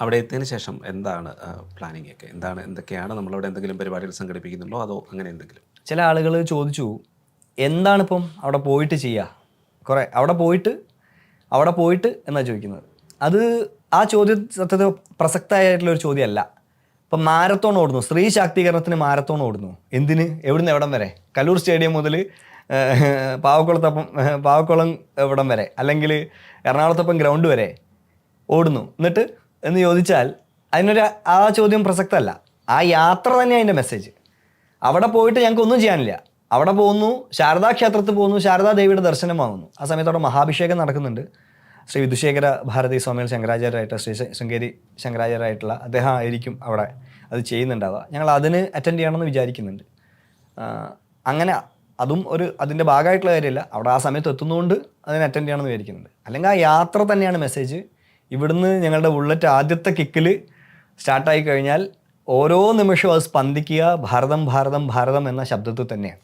അവിടെ എത്തിയതിന് ശേഷം എന്താണ് പ്ലാനിങ് ഒക്കെ? എന്താണ് എന്തൊക്കെയാണ് നമ്മളവിടെ എന്തെങ്കിലും പരിപാടികൾ സംഘടിപ്പിക്കുന്നുണ്ടോ? അതോ അങ്ങനെ എന്തെങ്കിലും? ചില ആളുകൾ ചോദിച്ചു എന്താണിപ്പം അവിടെ പോയിട്ട് ചെയ്യുക കുറേ അവിടെ പോയിട്ട് അവിടെ പോയിട്ട് എന്നാണ് ചോദിക്കുന്നത്. അത് ആ ചോദ്യം സത്യത്തിൽ പ്രസക്തമായിട്ടുള്ള ഒരു ചോദ്യമല്ല. ഇപ്പം മാരത്തോൺ ഓടുന്നു സ്ത്രീ ശാക്തീകരണത്തിന് മാരത്തോൺ ഓടുന്നു. എന്തിന്? എവിടുന്ന് എവിടം വരെ? കലൂർ സ്റ്റേഡിയം മുതൽ പാവക്കുളത്തപ്പം പാവക്കുളം എവിടം വരെ? അല്ലെങ്കിൽ എറണാകുളത്തപ്പം ഗ്രൗണ്ട് വരെ ഓടുന്നു. എന്നിട്ട് എന്ന് ചോദിച്ചാൽ അതിനൊരു ആ ചോദ്യം പ്രസക്തമല്ല ആ യാത്ര തന്നെ അതിന്റെ മെസ്സേജ് അവിടെ പോയിട്ട് ഞങ്ങൾക്ക് ഒന്നും ചെയ്യാനില്ല. അവിടെ പോകുന്നു ശാരദാ ക്ഷേത്രത്തിൽ പോകുന്നു ശാരദാ ദേവിയുടെ ദർശനം വാങ്ങുന്നു ആ സമയത്ത് അവിടെ മഹാഭിഷേകം നടക്കുന്നുണ്ട്. ശ്രീ വിദുശേഖര ഭാരതി സ്വാമികൾ ശങ്കരാചാര്യരായിട്ട് ശ്രീ ശൃംഗേരി ശങ്കരാചാര്യരായിട്ടുള്ള അദ്ദേഹം ആയിരിക്കും അവിടെ അത് ചെയ്യുന്നുണ്ടാവുക. ഞങ്ങൾ അതിന് അറ്റൻഡ് ചെയ്യണമെന്ന് വിചാരിക്കുന്നുണ്ട്. അങ്ങനെ അതും ഒരു അതിന്റെ ഭാഗമായിട്ടുള്ള കാര്യമല്ല. അവിടെ ആ സമയത്ത് എത്തുന്നതുകൊണ്ട് അതിന് അറ്റൻഡ് ചെയ്യണമെന്ന് വിചാരിക്കുന്നുണ്ട്. അല്ലെങ്കിൽ ആ യാത്ര തന്നെയാണ് മെസ്സേജ് ഇവിടുന്ന് ഞങ്ങളുടെ ബുള്ളറ്റ് ആദ്യത്തെ കിക്കിൽ സ്റ്റാർട്ടായി കഴിഞ്ഞാൽ ഓരോ നിമിഷവും അത് സ്പന്ദിക്കുക ഭാരതം ഭാരതം ഭാരതം എന്ന ശബ്ദത്തിൽ തന്നെയാണ്.